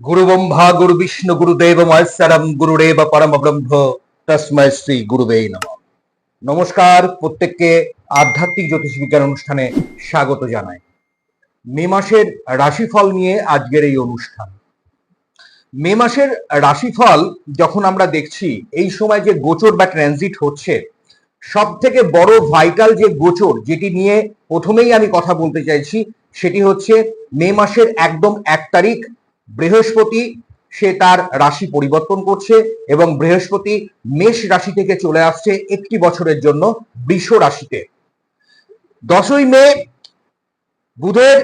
গুরু ব্রহ্মা গুরু বিষ্ণু গুরুদেব মহেশ্বরম গুরুদেব পরম ব্রহ্ম তসময় শ্রী গুরুবে নম নমস্কার প্রত্যেককে আধ্যাত্মিক জ্যোতিষ বিজ্ঞান অনুষ্ঠানে স্বাগত জানাই। মে মাসের রাশিফল নিয়ে আজকের এই অনুষ্ঠান। মে মাসের রাশিফল যখন আমরা দেখছি, এই সময় যে গোচর বা ট্রানজিট হচ্ছে সব থেকে বড় ভাইটাল যে গোচর, যেটি নিয়ে প্রথমেই আমি কথা বলতে চাইছি, সেটি হচ্ছে মে মাসের একদম এক তারিখ বৃহস্পতি সে তার রাশি পরিবর্তন করছে এবং বৃহস্পতি মেষ রাশি থেকে চলে আসছে একটি বছরের জন্য বৃষ রাশিতে। দশই মে বুধের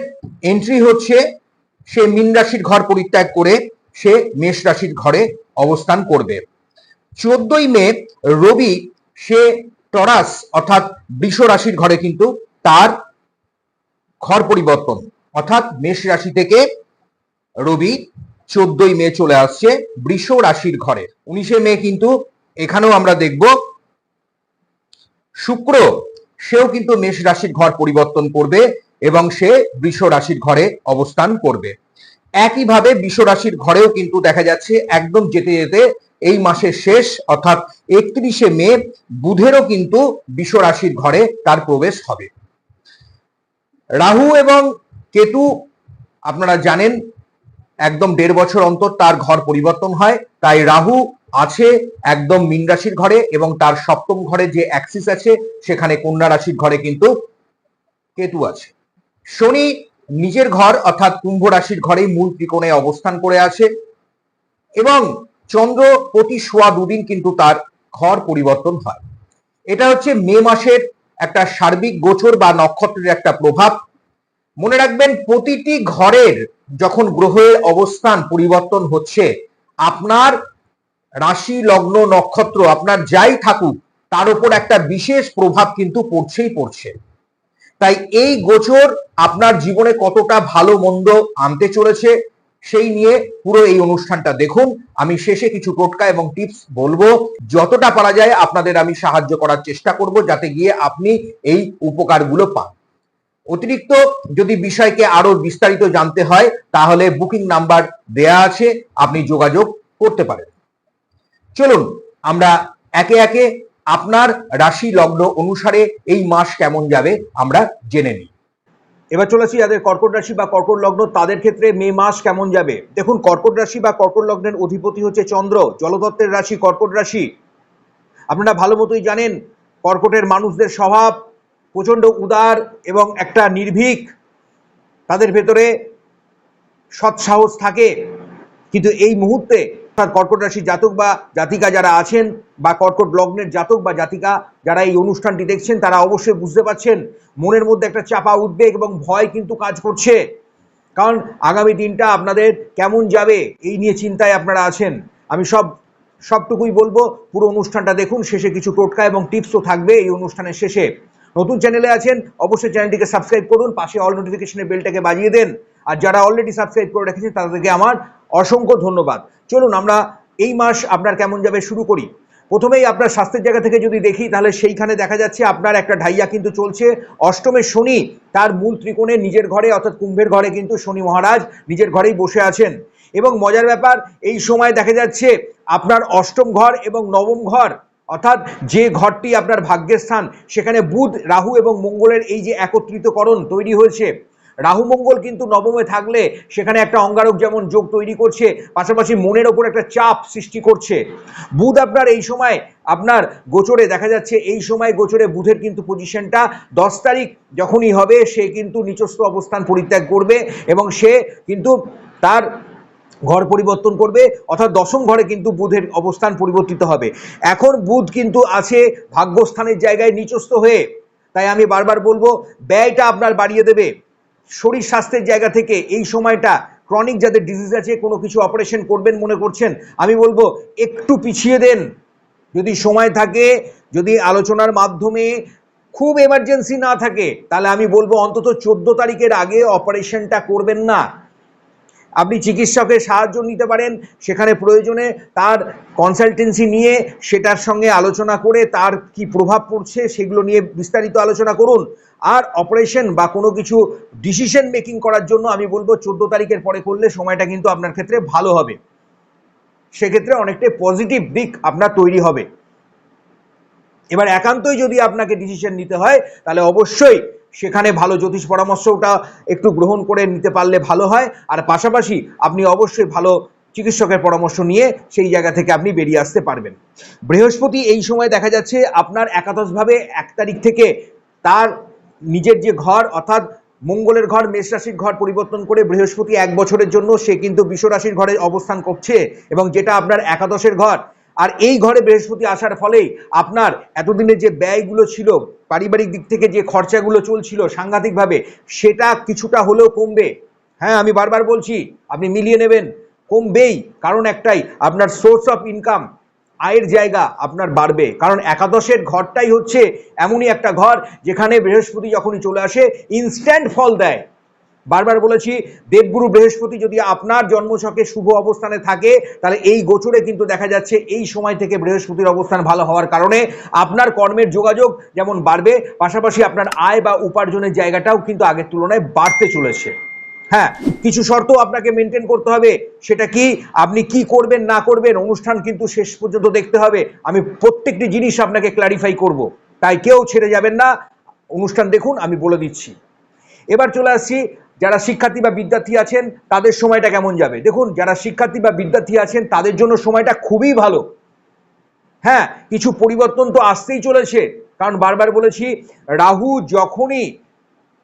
এন্ট্রি হচ্ছে, সে মীন রাশির ঘর পরিত্যাগ করে সে মেষ রাশির ঘরে অবস্থান করবে। চোদ্দই মে রবি সে টরাস অর্থাৎ বৃষ রাশির ঘরে কিন্তু তার ঘর পরিবর্তন অর্থাৎ মেষ রাশি থেকে রবি চোদ্দই মে চলে আসছে বৃষ রাশির ঘরে। উনিশে মে কিন্তু এখানেও আমরা দেখব শুক্র, সেও কিন্তু মেষ রাশির ঘর পরিবর্তন করবে এবং সে বৃষ রাশির ঘরে অবস্থান করবে। একইভাবে বৃষ রাশির ঘরেও কিন্তু দেখা যাচ্ছে একদম যেতে যেতে এই মাসের শেষ অর্থাৎ একত্রিশে মে বুধেরও কিন্তু বৃষ রাশির ঘরে তার প্রবেশ হবে। রাহু এবং কেতু আপনারা জানেন একদম দেড় বছর অন্তর তার ঘর পরিবর্তন হয়। তাই রাহু আছে একদম মীন রাশির ঘরে এবং তার সপ্তম ঘরে যে অ্যাক্সিস আছে, সেখানে কন্যা রাশির ঘরে কিন্তু কেতু আছে। শনি নিজের ঘর অর্থাৎ কুম্ভ রাশির ঘরেই মূল ত্রিকোণে অবস্থান করে আছে এবং চন্দ্র প্রতি সোয়া দুদিন কিন্তু তার ঘর পরিবর্তন হয়। এটা হচ্ছে মে মাসের একটা সার্বিক গোচর বা নক্ষত্রের একটা প্রভাব। মনে রাখবেন প্রতিটি ঘরের যখন গ্রহের অবস্থান পরিবর্তন হচ্ছে, আপনার রাশি, লগ্ন, নক্ষত্র, আপনার যাই থাকুক, তার উপর একটা বিশেষ প্রভাব কিন্তু পড়ছেই পড়ছে। তাই এই গোচর আপনার জীবনে কতটা ভালো মন্দ আনতে চলেছে, সেই নিয়ে পুরো এই অনুষ্ঠানটা দেখুন। আমি শেষে কিছু টোটকা এবং টিপস বলব। যতটা পারা যায় আপনাদের আমি সাহায্য করার চেষ্টা করব, যাতে গিয়ে আপনি এই উপকারগুলো পান। অতিরিক্ত যদি বিষয়কে আরও বিস্তারিত জানতে হয়, তাহলে বুকিং নাম্বার দেয়া আছে, আপনি যোগাযোগ করতে পারেন। চলুন, আমরা একে একে আপনার রাশি লগ্ন অনুসারে এই মাস কেমন যাবে আমরা জেনে নিই। এবার চলেছি যাদের কর্কট রাশি বা কর্কট লগ্ন, তাদের ক্ষেত্রে মে মাস কেমন যাবে? দেখুন, কর্কট রাশি বা কর্কট লগ্নের অধিপতি হচ্ছে চন্দ্র, জলদত্তের রাশি কর্কট রাশি। আপনারা ভালো মতোই জানেন, কর্কটের মানুষদের স্বভাব প্রচণ্ড উদার এবং একটা নির্ভীক, তাদের ভেতরে সৎসাহস থাকে। কিন্তু এই মুহূর্তে অর্থাৎ কর্কট রাশির জাতক বা জাতিকা যারা আছেন বা কর্কট লগ্নের জাতক বা জাতিকা যারা এই অনুষ্ঠানটি দেখছেন, তারা অবশ্যই বুঝতে পারছেন, মনের মধ্যে একটা চাপা উদ্বেগ এবং ভয় কিন্তু কাজ করছে। কারণ আগামী দিনটা আপনাদের কেমন যাবে, এই নিয়ে চিন্তায় আপনারা আছেন। আমি সব, সবটুকুই বলব, পুরো অনুষ্ঠানটা দেখুন, শেষে কিছু টোটকা এবং টিপসও থাকবে এই অনুষ্ঠানের শেষে। নতুন চ্যানেলে আছেন, অবশ্যই চ্যানেলটিকে সাবস্ক্রাইব করুন, পাশে অল নোটিফিকেশনের বেলটাকে বাজিয়ে দেন। আর যারা অলরেডি সাবস্ক্রাইব করে রেখেছেন, তাদেরকে আমার অসংখ্য ধন্যবাদ। চলুন আমরা এই মাস আপনার কেমন যাবে শুরু করি। প্রথমেই আপনার স্বাস্থ্যের জায়গা থেকে যদি দেখি, তাহলে সেইখানে দেখা যাচ্ছে আপনার একটা ঢাইয়া কিন্তু চলছে। অষ্টমে শনি, তার মূল ত্রিকোণে নিজের ঘরে, অর্থাৎ কুম্ভের ঘরে কিন্তু শনি মহারাজ নিজের ঘরেই বসে আছেন। এবং মজার ব্যাপার, এই সময় দেখা যাচ্ছে আপনার অষ্টম ঘর এবং নবম ঘর অর্থাৎ যে ঘরটি আপনার ভাগ্যের স্থান, সেখানে বুধ, রাহু এবং মঙ্গলের এই যে একত্রিতকরণ তৈরি হয়েছে। রাহু, মঙ্গল কিন্তু নবমে থাকলে সেখানে একটা অঙ্গারক যেমন যোগ তৈরি করছে, পাশাপাশি মনের ওপর একটা চাপ সৃষ্টি করছে। বুধ আপনার এই সময়, আপনার গোচরে দেখা যাচ্ছে, এই সময় গোচরে বুধের কিন্তু পজিশনটা দশ তারিখ যখনই হবে, সে কিন্তু নিচস্থ অবস্থান পরিত্যাগ করবে এবং সে কিন্তু তার ঘর পরিবর্তন করবে, অর্থাৎ দশম ঘরে কিন্তু বুধের অবস্থান পরিবর্তিত হবে। এখন বুধ কিন্তু আছে ভাগ্যস্থানের জায়গায় নিচস্থ হয়ে। তাই আমি বারবার বলব, ব্যয়টা আপনার বাড়িয়ে দেবে। শরীর স্বাস্থ্যের জায়গা থেকে এই সময়টা ক্রনিক যাদের ডিজিজ আছে, কোনো কিছু অপারেশন করবেন মনে করছেন, আমি বলব একটু পিছিয়ে দেন। যদি সময় থাকে, যদি আলোচনার মাধ্যমে খুব এমার্জেন্সি না থাকে, তাহলে আমি বলব অন্তত চোদ্দ তারিখের আগে অপারেশনটা করবেন না। আপনি চিকিৎসকের সাহায্য নিতে পারেন, সেখানে প্রয়োজনে তার কনসালটেন্সি নিয়ে সেটার সঙ্গে আলোচনা করে তার কি প্রভাব পড়ছে সেগুলো নিয়ে বিস্তারিত আলোচনা করুন। আর অপারেশন বা কোনো কিছু ডিসিশন মেকিং করার জন্য আমি বলব চোদ্দ তারিখের পরে করলে সময়টা কিন্তু আপনার ক্ষেত্রে ভালো হবে। সেক্ষেত্রে অনেকটাই পজিটিভ দিক আপনার তৈরি হবে। এবার একান্তই যদি আপনাকে ডিসিশন নিতে হয়, তাহলে অবশ্যই সেখানে ভালো জ্যোতিষ পরামর্শটা একটু গ্রহণ করে নিতে পারলে ভালো হয়। আর পাশাপাশি আপনি অবশ্যই ভালো চিকিৎসকের পরামর্শ নিয়ে সেই জায়গা থেকে আপনি বেরিয়ে আসতে পারবেন। বৃহস্পতি এই সময় দেখা যাচ্ছে আপনার একাদশভাবে এক তারিখ থেকে তার নিজের যে ঘর অর্থাৎ মঙ্গলের ঘর, মেষ রাশির ঘর পরিবর্তন করে বৃহস্পতি এক বছরের জন্য সে কিন্তু বিশ্ব রাশির ঘরে অবস্থান করছে এবং যেটা আপনার একাদশের ঘর আর এই ঘরে বৃহস্পতি আসার ফলেই আপনার এতদিনের যে ব্যয়গুলো ছিল, পারিবারিক দিক থেকে যে খরচাগুলো চলছিল সাংঘাতিকভাবে, সেটা কিছুটা হলেও কমবে। হ্যাঁ আমি বারবার বলছি, আপনি মিলিয়ে নেবেন। কমবেই, কারণ একটাই, আপনার সোর্স অফ ইনকাম আয়ের জায়গা আপনার বাড়বে। কারণ একাদশের ঘরটাই হচ্ছে এমনই একটা ঘর, যেখানে বৃহস্পতি যখনই চলে আসে ইনস্ট্যান্ট ফল দেয়। বারবার বলেছি, দেবগুরু বৃহস্পতি যদি আপনার জন্মছকে শুভ অবস্থানে থাকে, তাহলে এই গোচরে কিন্তু দেখা যাচ্ছে এই সময় থেকে বৃহস্পতির অবস্থান ভালো হওয়ার কারণে আপনার কর্মের যোগাযোগ যেমন বাড়বে, পাশাপাশি আপনার আয় বা উপার্জনের জায়গাটাও কিন্তু আগের তুলনায় বাড়তে চলেছে। হ্যাঁ কিছু শর্ত আপনাকে মেনটেন করতে হবে, সেটা কি? আপনি কি করবেন, না করবেন, অনুষ্ঠান কিন্তু শেষ পর্যন্ত দেখতে হবে। আমি প্রত্যেকটি জিনিস আপনাকে ক্লারিফাই করব। তাই কেউ ছেড়ে যাবেন না। অনুষ্ঠান দেখুন, আমি বলে দিচ্ছি। এবার চলে আসছি যারা শিক্ষার্থী বা বিদ্যার্থী আছেন, তাদের সময়টা কেমন যাবে? দেখুন, যারা শিক্ষার্থী বা বিদ্যার্থী আছেন, তাদের জন্য সময়টা খুবই ভালো। হ্যাঁ কিছু পরিবর্তন তো আসতেই চলেছে। কারণ বারবার বলেছি, রাহু যখনই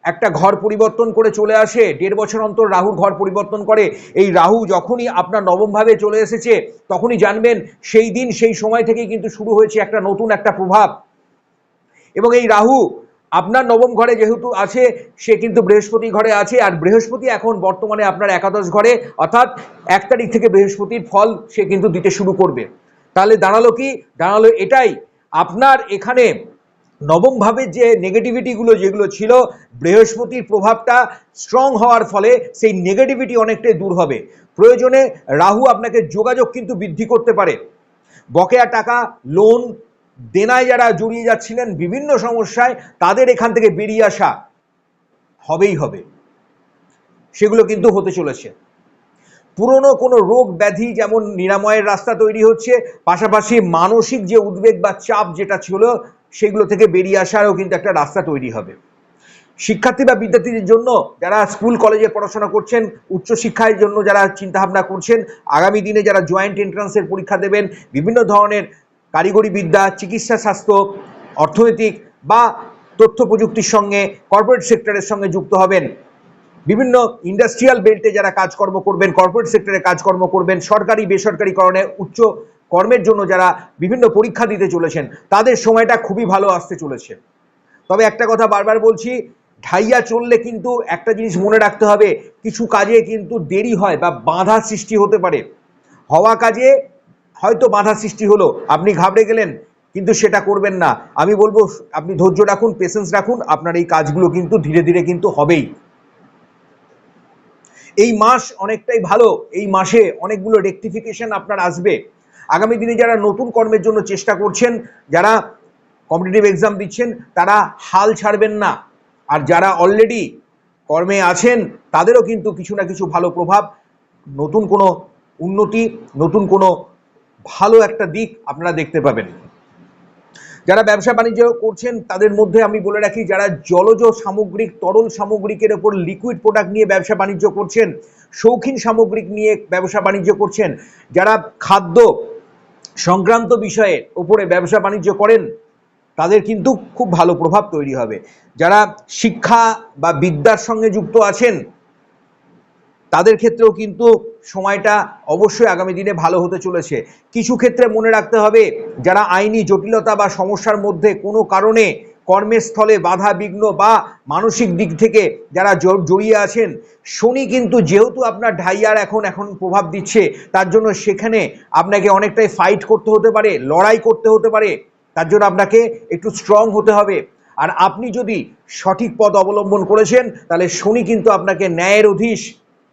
একটা ঘর পরিবর্তন করে চলে আসে, দেড় বছর অন্তর রাহুর ঘর পরিবর্তন করে, এই রাহু যখনই আপনার নবমভাবে চলে এসেছে, তখনই জানবেন সেই দিন, সেই সময় থেকেই কিন্তু শুরু হয়েছে একটা নতুন একটা প্রভাব। এবং এই রাহু আপনার নবম ঘরে যেহেতু আছে, সে কিন্তু বৃহস্পতি ঘরে আছে, আর বৃহস্পতি এখন বর্তমানে আপনার একাদশ ঘরে, অর্থাৎ এক তারিখ থেকে বৃহস্পতির ফল সে কিন্তু দিতে শুরু করবে। তাহলে দাঁড়াল কি? দাঁড়াল এটাই, আপনার এখানে নবম ভাবের যে নেগেটিভিটিগুলো যেগুলো ছিল, বৃহস্পতির প্রভাবটা স্ট্রং হওয়ার ফলে সেই নেগেটিভিটি অনেকটাই দূর হবে। প্রয়োজনে রাহু আপনাকে যোগাযোগ কিন্তু বৃদ্ধি করতে পারে। বকেয়া টাকা লোন দেনায় যারা জড়িয়ে যাচ্ছিলেন বিভিন্ন সমস্যায়, তাদের এখান থেকে বেরিয়ে আসা হবেই হবে। সেগুলো কিন্তু হতে চলেছে। পুরনো কোনো রোগ ব্যাধি যেমন নিরাময়ের রাস্তা তৈরি হচ্ছে, পাশাপাশি মানসিক যে উদ্বেগ বা চাপ যেটা ছিল, সেগুলো থেকে বেরিয়ে আসারও কিন্তু একটা রাস্তা তৈরি হবে। শিক্ষার্থী বা বিদ্যার্থীদের জন্য যারা স্কুল, কলেজে পড়াশোনা করছেন, উচ্চশিক্ষার জন্য যারা চিন্তাভাবনা করছেন, আগামী দিনে যারা জয়েন্ট এন্ট্রান্সের পরীক্ষা দেবেন, বিভিন্ন ধরনের কারিগরি বিদ্যা চিকিৎসা, স্বাস্থ্য, অর্থনৈতিক বা তথ্য প্রযুক্তির সঙ্গে কর্পোরেট সেক্টরের সঙ্গে যুক্ত হবেন। বিভিন্ন ইন্ডাস্ট্রিয়াল বেল্টে যারা কাজকর্ম করবেন কর্পোরেট সেক্টরে কাজকর্ম করবেন, সরকারি বেসরকারি কারণে উচ্চ কর্মের জন্য যারা বিভিন্ন পরীক্ষা দিতে চলেছেন, তাদের সময়টা খুবই ভালো আসতে চলেছে। তবে একটা কথা বারবার বলছি, ঢাইয়া চললে কিন্তু একটা জিনিস মনে রাখতে হবে, কিছু কাজে কিন্তু দেরি হয় বা বাধা সৃষ্টি হতে পারে। হওয়া কাজে হয়তো বাধা সৃষ্টি হলো, আপনি ঘাবড়ে গেলেন, কিন্তু সেটা করবেন না। আমি বলব, আপনি ধৈর্য রাখুন পেশেন্স রাখুন, আপনার এই কাজগুলো কিন্তু ধীরে ধীরে কিন্তু হবেই। এই মাস অনেকটাই ভালো, এই মাসে অনেকগুলো রেকটিফিকেশন আপনার আসবে। আগামী দিনে যারা নতুন কর্মের জন্য চেষ্টা করছেন, যারা কম্পিটিটিভ এক্সাম দিচ্ছেন, তারা হাল ছাড়বেন না। আর যারা অলরেডি কর্মে আছেন, তাদেরও কিন্তু কিছু না কিছু ভালো প্রভাব, নতুন কোনো উন্নতি, নতুন কোনো ভালো একটা দিক আপনারা দেখতে পাবেন। যারা ব্যবসা বাণিজ্য করছেন, তাদের মধ্যে আমি বলে রাখি, যারা জলজ সামগ্রিক, তরল সামগ্রিকের ওপর লিকুইড প্রোডাক্ট নিয়ে ব্যবসা বাণিজ্য করছেন, শৌখিন সামগ্রিক নিয়ে ব্যবসা বাণিজ্য করছেন, যারা খাদ্য সংক্রান্ত বিষয়ে ওপরে ব্যবসা বাণিজ্য করেন, তাদের কিন্তু খুব ভালো প্রভাব তৈরি হবে। যারা শিক্ষা বা বিদ্যার সঙ্গে যুক্ত আছেন তাদের ক্ষেত্রেও কিন্তু সময়টা অবশ্যই আগামী দিনে ভালো হতে চলেছে। কিছু ক্ষেত্রে মনে রাখতে হবে, যারা আইনি জটিলতা বা সমস্যার মধ্যে কোনো কারণে কর্মস্থলে বাধা, বিঘ্ন বা মানসিক দিক থেকে যারা জড়িয়ে আছেন, শনি কিন্তু যেহেতু আপনার ঢাইয়ার এখন এখন প্রভাব দিচ্ছে, তার জন্য সেখানে আপনাকে অনেকটাই ফাইট করতে হতে পারে, লড়াই করতে হতে পারে, তার জন্য আপনাকে একটু স্ট্রং হতে হবে। আর আপনি যদি সঠিক পথ অবলম্বন করেছেন, তাহলে শনি কিন্তু আপনাকে ন্যায়ের অধীশ।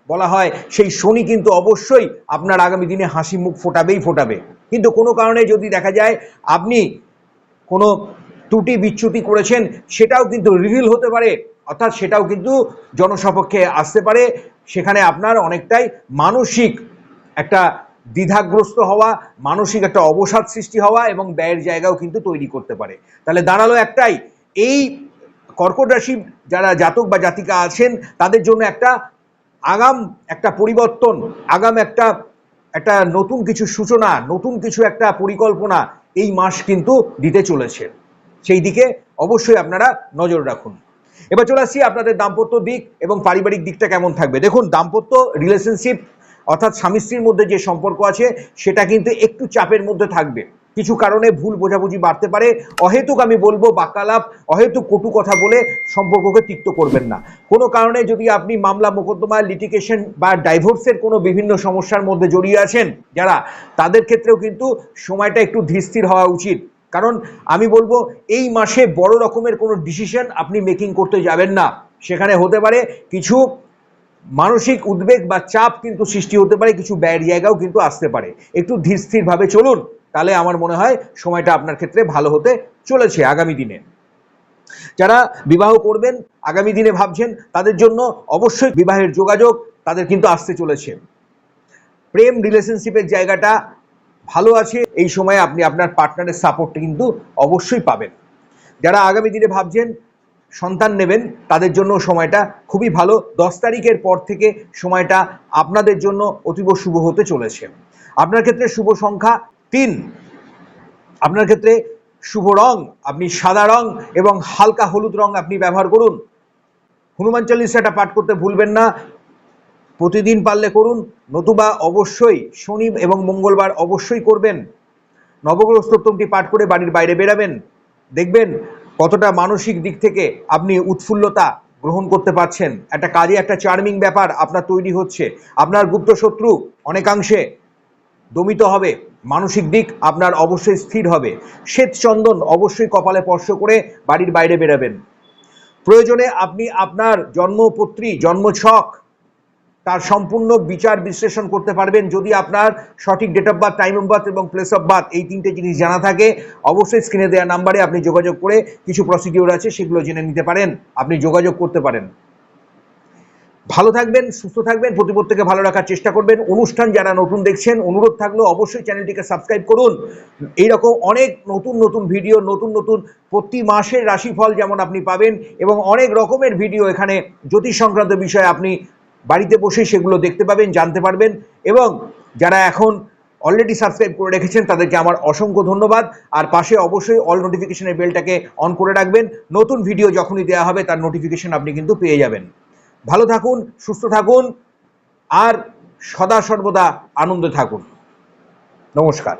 বলা হয়, সেই শনি কিন্তু অবশ্যই আপনার আগামী দিনে হাসি মুখ ফোটাবেই ফোটাবে। কিন্তু কোনো কারণে যদি দেখা যায় আপনি কোনো ত্রুটি বিচ্যুতি করেছেন, সেটাও কিন্তু রিভিল হতে পারে, অর্থাৎ সেটাও কিন্তু জনসপক্ষে আসতে পারে। সেখানে আপনার অনেকটাই মানসিক একটা দ্বিধাগ্রস্ত হওয়া, মানসিক একটা অবসাদ সৃষ্টি হওয়া এবং ব্যয়ের জায়গাও কিন্তু তৈরি করতে পারে। তাহলে দাঁড়াল একটাই, এই কর্কট রাশি যারা জাতক বা জাতিকা আছেন, তাদের জন্য একটা আগাম একটা পরিবর্তন, আগাম একটা একটা নতুন কিছু সূচনা, নতুন কিছু একটা পরিকল্পনা এই মাস কিন্তু দিতে চলেছে। সেই দিকে অবশ্যই আপনারা নজর রাখুন। এবার চলে আসছি আপনাদের দাম্পত্য দিক এবং পারিবারিক দিকটা কেমন থাকবে। দেখুন, দাম্পত্য রিলেশনশিপ অর্থাৎ স্বামী স্ত্রীর মধ্যে যে সম্পর্ক আছে, সেটা কিন্তু একটু চাপের মধ্যে থাকবে। কিছু কারণে ভুল বোঝাবুঝি বাড়তে পারে। অহেতুক আমি বলব, বাকালাপ, অহেতুক কটু কথা বলে সম্পর্ককে তিক্ত করবেন না। কোনো কারণে যদি আপনি মামলা, মোকদ্দমা লিটিগেশন বা ডাইভোর্সের কোনো বিভিন্ন সমস্যার মধ্যে জড়িয়ে আছেন, যারা, তাদের ক্ষেত্রেও কিন্তু সময়টা একটু ধীরস্থির হওয়া উচিত। কারণ আমি বলব, এই মাসে বড় রকমের কোনো ডিসিশন আপনি মেকিং করতে যাবেন না। সেখানে হতে পারে কিছু মানসিক উদ্বেগ বা চাপ কিন্তু সৃষ্টি হতে পারে, কিছু ব্যয়ের জায়গাও কিন্তু আসতে পারে। একটু ধীর স্থিরভাবে চলুন। তাহলে আমার মনে হয় সময়টা আপনার ক্ষেত্রে ভালো হতে চলেছে আগামী দিনে। যারা বিবাহ করবেন, আগামী দিনে ভাবছেন, তাদের জন্য অবশ্যই বিবাহের যোগাযোগ তাদের কিন্তু আসতে চলেছে। প্রেম রিলেশনশিপের জায়গাটা ভালো আছে, এই সময়ে আপনি আপনার পার্টনারের সাপোর্টটা কিন্তু অবশ্যই পাবেন। যারা আগামী দিনে ভাবছেন, সন্তান নেবেন, তাদের জন্য সময়টা খুবই ভালো। দশ তারিখের পর থেকে সময়টা আপনাদের জন্য অতীব শুভ হতে চলেছে। আপনার ক্ষেত্রে শুভ সংখ্যা তিন আপনার ক্ষেত্রে শুভ রং, আপনি সাদা রং এবং হালকা হলুদ রং আপনি ব্যবহার করুন। হনুমান চালিসাটা পাঠ করতে ভুলবেন না। প্রতিদিন পারলে করুন। নতুবা অবশ্যই শনি এবং মঙ্গলবার অবশ্যই করবেন। নবগ্রহ স্তোত্রমটি পাঠ করে বাড়ির বাইরে বেরাবেন। দেখবেন কতটা মানসিক দিক থেকে আপনি উৎফুল্লতা গ্রহণ করতে পারছেন। একটা কাজে একটা চার্মিং ব্যাপার আপনার তৈরি হচ্ছে। আপনার গুপ্ত শত্রু অনেকাংশে দমিত হবে, মানসিক দিক আপনার অবশ্যই স্থির হবে। শ্বেত চন্দন অবশ্যই কপালে স্পর্শ করে বাড়ির বাইরে বেরাবেন। প্রয়োজনে আপনি আপনার জন্মপত্রী জন্মছক তার সম্পূর্ণ বিচার বিশ্লেষণ করতে পারবেন। যদি আপনার সঠিক date of birth time of birth এবং প্লেস অফ বার্থ এই তিনটে জিনিস জানা থাকে, অবশ্যই স্ক্রিনে দেওয়া নাম্বারে আপনি যোগাযোগ করে কিছু প্রসিডিওর আছে, সেগুলো জেনে নিতে পারেন, আপনি যোগাযোগ করতে পারেন। ভালো থাকবেন, সুস্থ থাকবেন প্রতি প্রত্যেকে ভালো রাখার চেষ্টা করবেন। অনুষ্ঠান যারা নতুন দেখছেন, অনুরোধ থাকল অবশ্যই চ্যানেলটিকে সাবস্ক্রাইব করুন। এইরকম অনেক নতুন নতুন ভিডিও, নতুন নতুন প্রতি মাসের রাশিফল যেমন আপনি পাবেন এবং অনেক রকমের ভিডিও এখানে জ্যোতিষ সংক্রান্ত বিষয়ে আপনি বাড়িতে বসে সেগুলো দেখতে পাবেন, জানতে পারবেন এবং যারা এখন অলরেডি সাবস্ক্রাইব করে রেখেছেন তাদেরকে আমার অসংখ্য ধন্যবাদ। আর পাশে অবশ্যই অল নোটিফিকেশনের বেলটাকে অন করে রাখবেন। নতুন ভিডিও যখনই দেওয়া হবে তার নোটিফিকেশন আপনি কিন্তু পেয়ে যাবেন। ভালো থাকুন সুস্থ থাকুন আর সদা সর্বদা আনন্দে থাকুন। নমস্কার।